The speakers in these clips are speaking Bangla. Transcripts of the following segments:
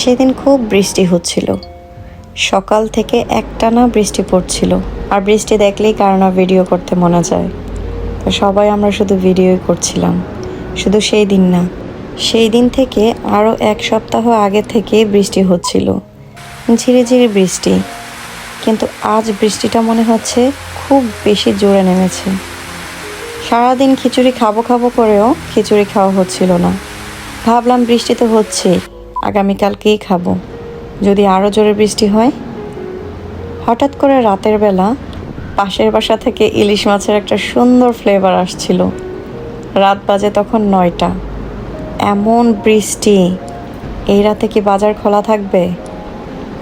সেদিন খুব বৃষ্টি হচ্ছিল। সকাল থেকে একটানা বৃষ্টি পড়ছিল। আর বৃষ্টি দেখলেই কারণা ভিডিও করতে মনে যায়। তো সবাই আমরা শুধু ভিডিওই করছিলাম। শুধু সেই দিন না সেই দিন থেকে আরও এক সপ্তাহ আগে থেকে বৃষ্টি হচ্ছিল। ঝিরিঝিরি বৃষ্টি। কিন্তু আজ বৃষ্টিটা মনে হচ্ছে খুব বেশি জোরে নেমেছে। সারাদিন খিচুড়ি খাব খাব করেও খিচুড়ি খাওয়া হচ্ছিল না। ভাবলাম বৃষ্টি তো হচ্ছেই আগামীকালকেই খাব। যদি আরও জোরে বৃষ্টি হয়? হঠাৎ করে রাতের বেলা পাশের বাসা থেকে ইলিশ মাছের একটা সুন্দর ফ্লেভার আসছিল। রাত বাজে তখন নয়টা। এমন বৃষ্টি। এই রাতে কি বাজার খোলা থাকবে?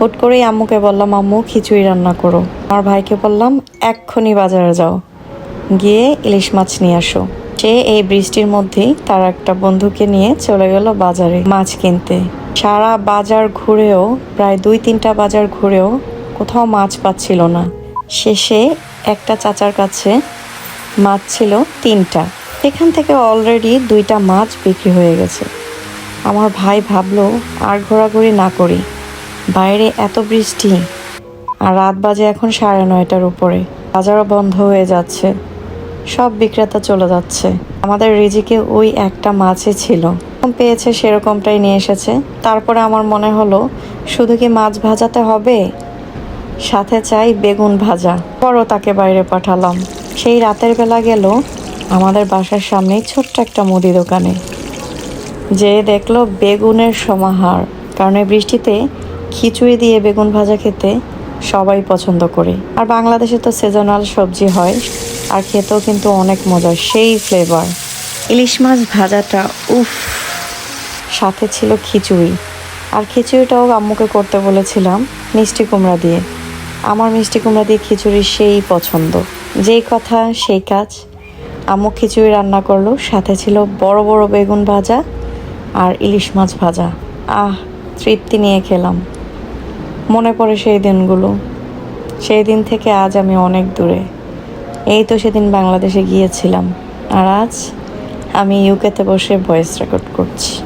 হুট করেই আম্মুকে বললাম, আম্মু, খিচুড়ি রান্না করো। আমার ভাইকে বললাম, এক্ষুনি বাজারে যাও। গিয়ে ইলিশ মাছ নিয়ে আসো। সে এই বৃষ্টির মধ্যেই তার একটা বন্ধুকে নিয়ে চলে গেল বাজারে মাছ কিনতে। সারা বাজার ঘুরেও, প্রায় দুই তিনটা বাজার ঘুরেও কোথাও মাছ পাচ্ছিল না। শেষে একটা চাচার কাছে মাছ ছিল তিনটা। সেখান থেকে অলরেডি দুইটা মাছ বিক্রি হয়ে গেছে। আমার ভাই ভাবলো, আর ঘোরাঘুরি না করি। বাইরে এত বৃষ্টি, আর রাত বাজে এখন সাড়ে নয়টার উপরে। বাজারও বন্ধ হয়ে যাচ্ছে। সব বিক্রেতা চলে যাচ্ছে। আমাদের রিজিকে ওই একটা মাছই ছিল। পেয়েছে সেরকমটাই নিয়ে এসেছে। তারপরে আমার মনে হলো, শুধু কি মাছ ভাজাতে হবে? সাথে চাই বেগুন ভাজা। পরও তাকে বাইরে পাঠালাম। সেই রাতের বেলা গেল আমাদের বাসার সামনেই ছোট্ট একটা মুদি দোকানে। যে দেখল বেগুনের সমাহার কারণ এই বৃষ্টিতে খিচুড়ি দিয়ে বেগুন ভাজা খেতে সবাই পছন্দ করে। আর বাংলাদেশে তো সিজনাল সবজি হয় আর খেতেও কিন্তু অনেক মজা সেই ফ্লেভার ইলিশ মাছ ভাজাটা উফ। সাথে ছিল খিচুড়ি। আর খিচুড়িটাও আম্মুকে করতে বলেছিলাম মিষ্টি কুমড়া দিয়ে। আমার মিষ্টি কুমড়া দিয়ে খিচুড়ি সেই পছন্দ। যেই কথা সেই কাজ। আম্মু খিচুড়ি রান্না করল, সাথে ছিল বড় বড় বেগুন ভাজা আর ইলিশ মাছ ভাজা। আহ, তৃপ্তি নিয়ে খেলাম। মনে পড়ে সেই দিনগুলো। সেই দিন থেকে আজ আমি অনেক দূরে। এই তো সেদিন বাংলাদেশে গিয়েছিলাম। আর আজ আমি ইউকেতে বসে ভয়েস রেকর্ড করছি।